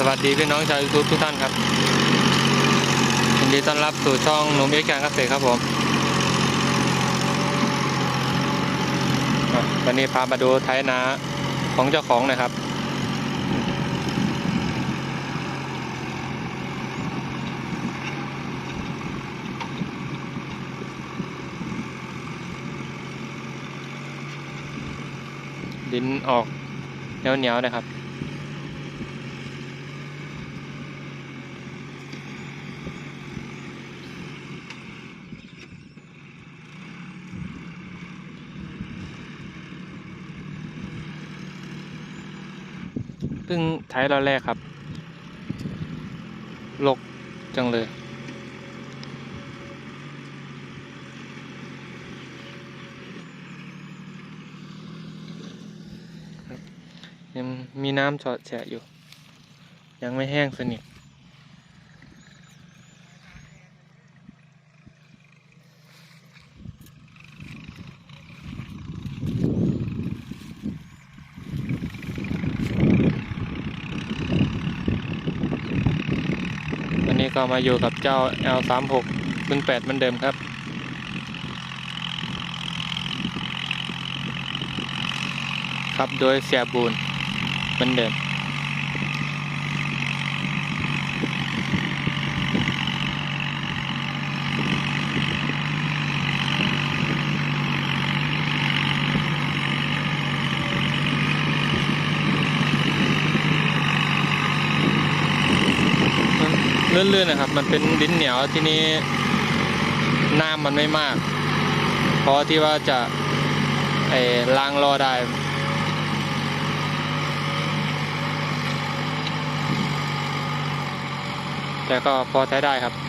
สวัสดีพี่น้องชาวยูทูบทุกท่านครับยินดีต้อนรับสู่ช่องหนุ่มเอ็กซ์การเกษตรครับผมวันนี้พามาดูไถนาของเจ้าของนะครับ ดินออกเหนียวๆนะครับ พิ่งใช้เราแรกครับลกจังเลย ยังมีน้ำเฉาะแฉะอยู่ ยังไม่แห้งสนิท วันนี้ก็มาอยู่กับเจ้า L36 รุ่น8เหมือนเดิมครับ ครับโดยเสียบูนเหมือนเดิม ลื่นๆนะครับ มันเป็นดินเหนียวที่นี้น้ำมันไม่มาก เพราะที่ว่าจะไอ้ล้างรอได้แต่ก็พอใช้ได้ครับ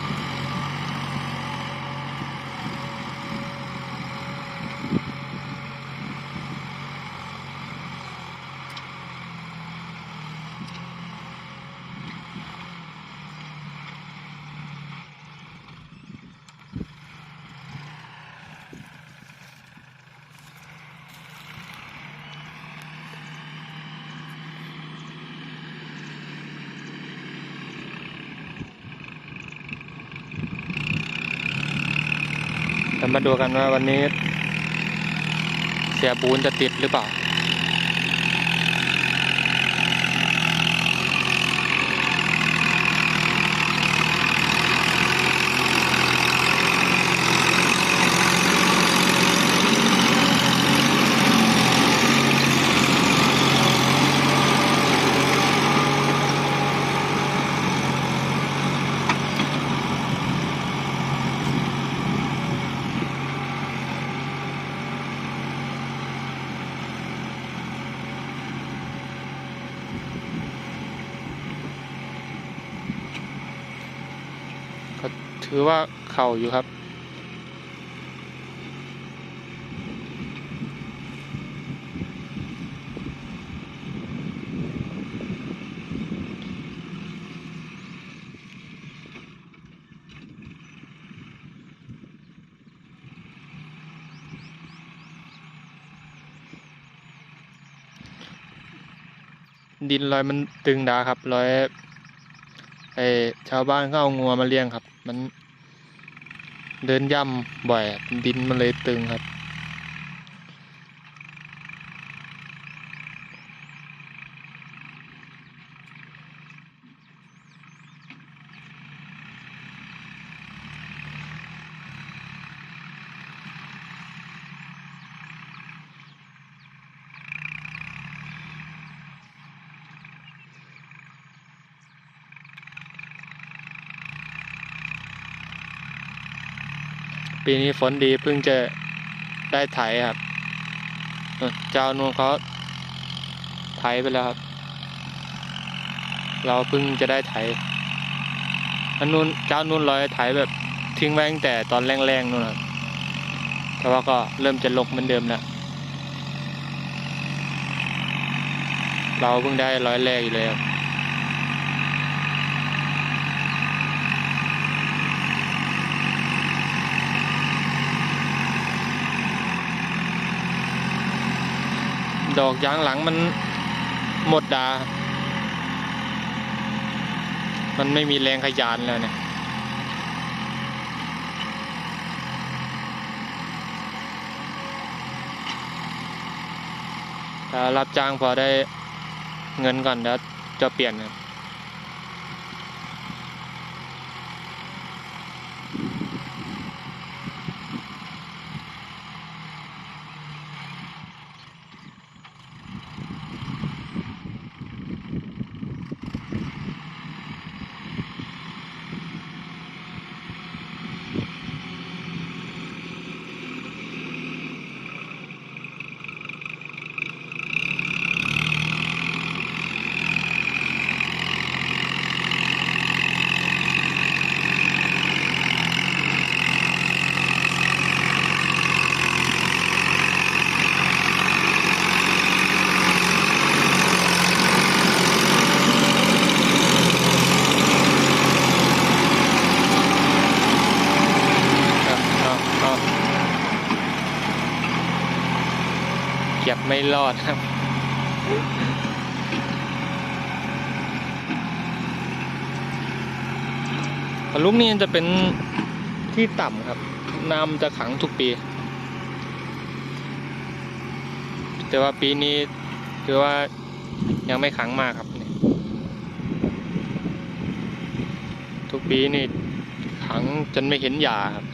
มาดูกันว่าวันนี้ เสียบูนจะติดหรือเปล่า ก็ ถือว่าเข่าอยู่ครับ ดินรอยมันตึงดาครับรอยไอชาวบ้านเขาเอางัวมาเลี้ยงครับ มัน เดินย่ำบ่อย ดินมันเลยตึงครับ ปีนี้ฝนดีเพิ่งจะได้ไถครับเจ้านู่นเขาไถไปแล้วครับ เราเพิ่งจะได้ไถอันนู้นเจ้านู่นลอยไถแบบทิ้งไว้ตั้งแต่ตอนแรงๆนู่นครับแต่ว่าก็เริ่มจะลกเหมือนเดิมแล้วเราเพิ่งได้ร้อยแรกอยู่เลยครับ ดอกยางหลังมันหมดดา มันไม่มีแรงขยานแล้วเนี่ยถ้ารับจ้างพอได้เงินก่อนแล้วจะเปลี่ยนครับเอาเอาเก็บไม่รอ ดครับลูกนี้จะเป็นที่ต่ำครับน้ำจะขังทุกปี แต่ว่าปีนี้ถือว่ายังไม่ขังมากครับนี่ทุกปีนี่ขังจนไม่เห็นหยาครับ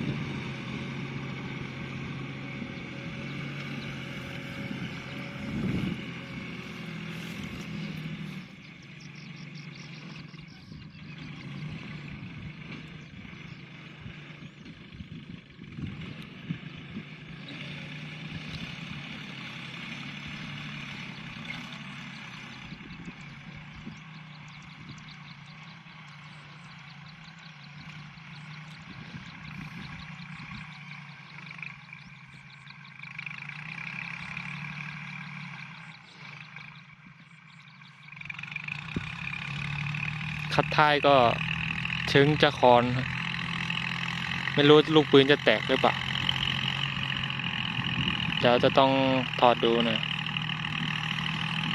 คัดท้ายก็เชิงจะคอน ไม่รู้ลูกปืนจะแตกหรือเปล่าเดี๋ยวจะต้องถอดดูหน่อย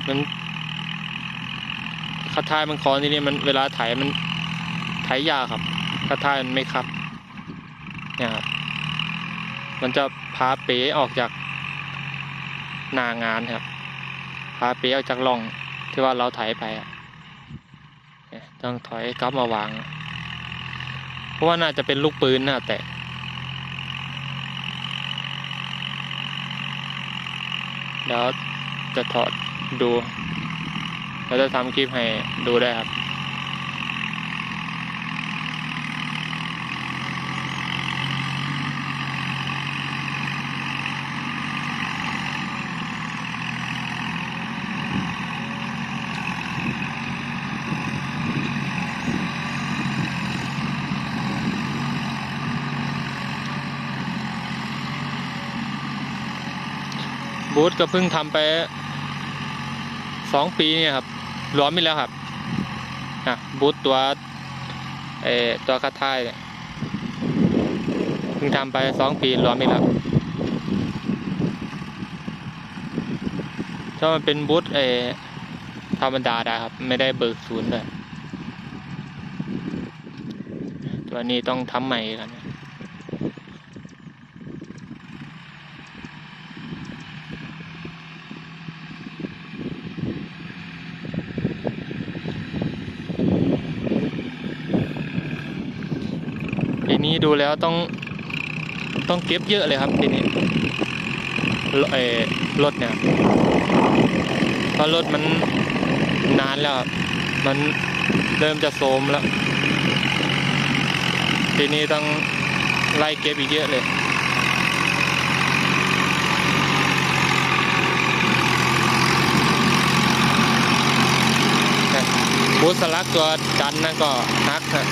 มันคัดท้ายมันคอนที่นี่มันเวลาไถมันไถยากครับคัดท้ายมันไม่คัดเนี่ยครับมันจะพาเป๋ออกจากหน้างานครับ พาเป๋ออกจากร่องที่ว่าเราไถไปอะเนี่ย ต้องถอยกลับมาวาง เพราะว่าน่าจะเป็นลูกปืนน่าแตกเดี๋ยวจะถอดดูแล้วจะทำคลิปให้ดูได้ครับ บูธก็เพิ่งทำไปสองปีเนี่ยครับรวมไปแล้วครับอะบูธตัวเอตัวคัดท้ายเนี่ยเพิ่งทำไปสองปีรวมไปแล้วถ้ามันเป็นบูธเออธรรมดาได้ครับ ไม่ได้เบิกศูนย์เลยตัวนี้ต้องทำใหม่กัน ดูแล้วต้องต้องเก็บเยอะเลยครับทีนี้รเออรถเนี่ยเพราะรถมันนานแล้วมันเริ่มจะโทรมแล้ว ทีนี้ต้องไล่เก็บอีกเยอะเลย บูสลักตัวดันนะก็ฮักนะ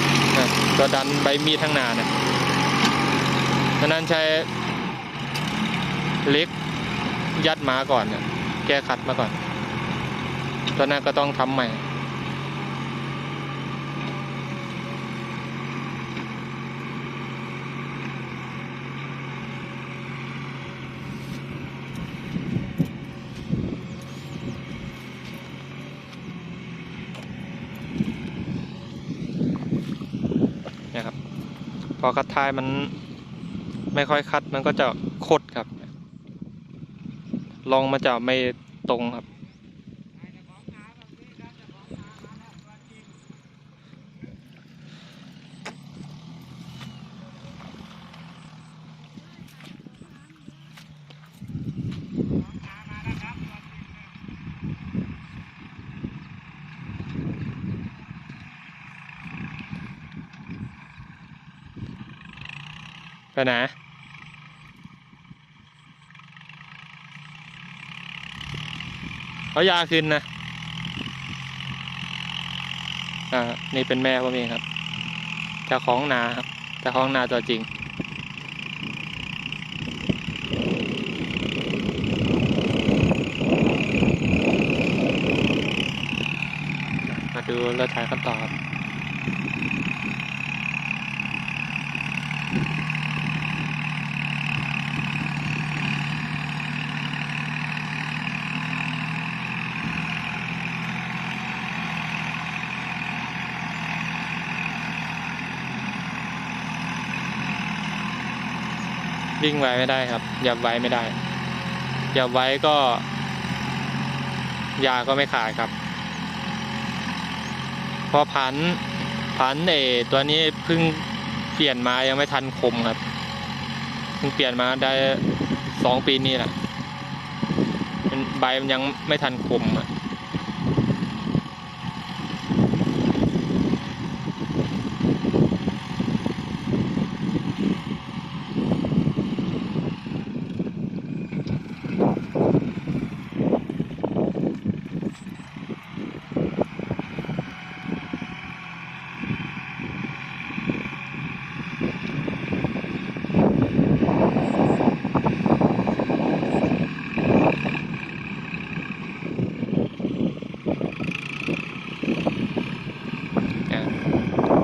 ตัวดันใบมีดทั้งนานะดังนั้นใช้เล็กยัดหมาก่อนนะแก้ขัดมาก่อนตัวนั้นก็ต้องทำใหม่ พ อคัดท้ายมันไม่ค่อยคัดมันก็จะคดครับ ลองมาจะไม่ตรงครับ ไปไหนเขายาขึ้นนะ อ่า นี่เป็นแม่ผมเองครับเจ้าของนาครับเจ้าของนาตัวจริงมาดูรถไถกันต่อครับ วิ่งไว้ไม่ได้ครับ ยับไว้ไม่ได้ ยับไว้ก็ ยาก็ไม่ขาดครับ พอผันผันเอตัวนี้เพิ่งเปลี่ยนมายังไม่ทันคมครับเพิ่งเปลี่ยนมาได้สองปีนี่แหละใบมันยังไม่ทันคมอะ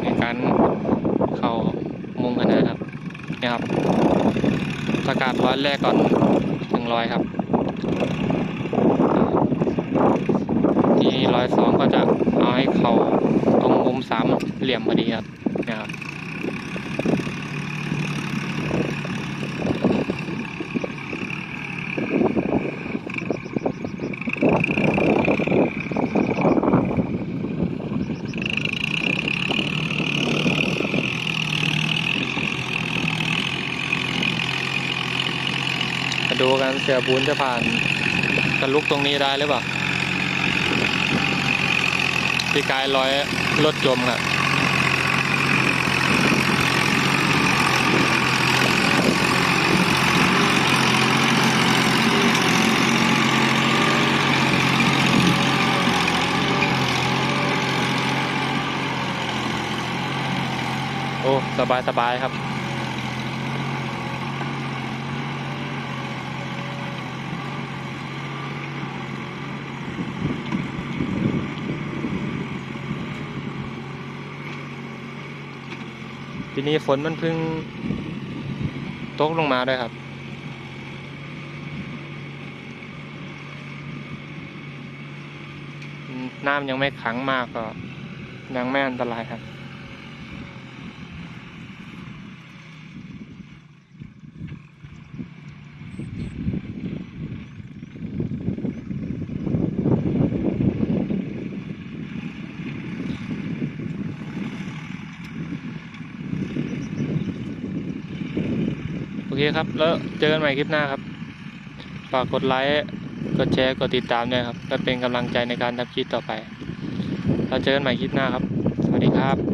ในการเข้ามุมกันนะครับนี่ครับส การร้อยแรกก่อนหนึ่งร้อยครับ ทีนี้ร้อยสองก็จะเอาให้เขาตรงมุมสามเหลี่ยมพอดีครับนะครับ เสือบูนจะผ่านทะลุตรงนี้ได้หรือเปล่าพี่กายร้อยรถจมครับโอ้ สบายสบายครับ ทีนี้ฝนมันเพิ่งตกลงมาด้วยครับ น้ำยังไม่ขังมากก็ยังไม่อันตรายครับ เคครับ แล้วเจอกันใหม่คลิปหน้าครับ ฝากกดไลค์ กดแชร์ กดติดตามด้วยครับเพื่อเป็นกำลังใจในการทำคลิปต่อไป เราเจอกันใหม่คลิปหน้าครับ สวัสดีครับ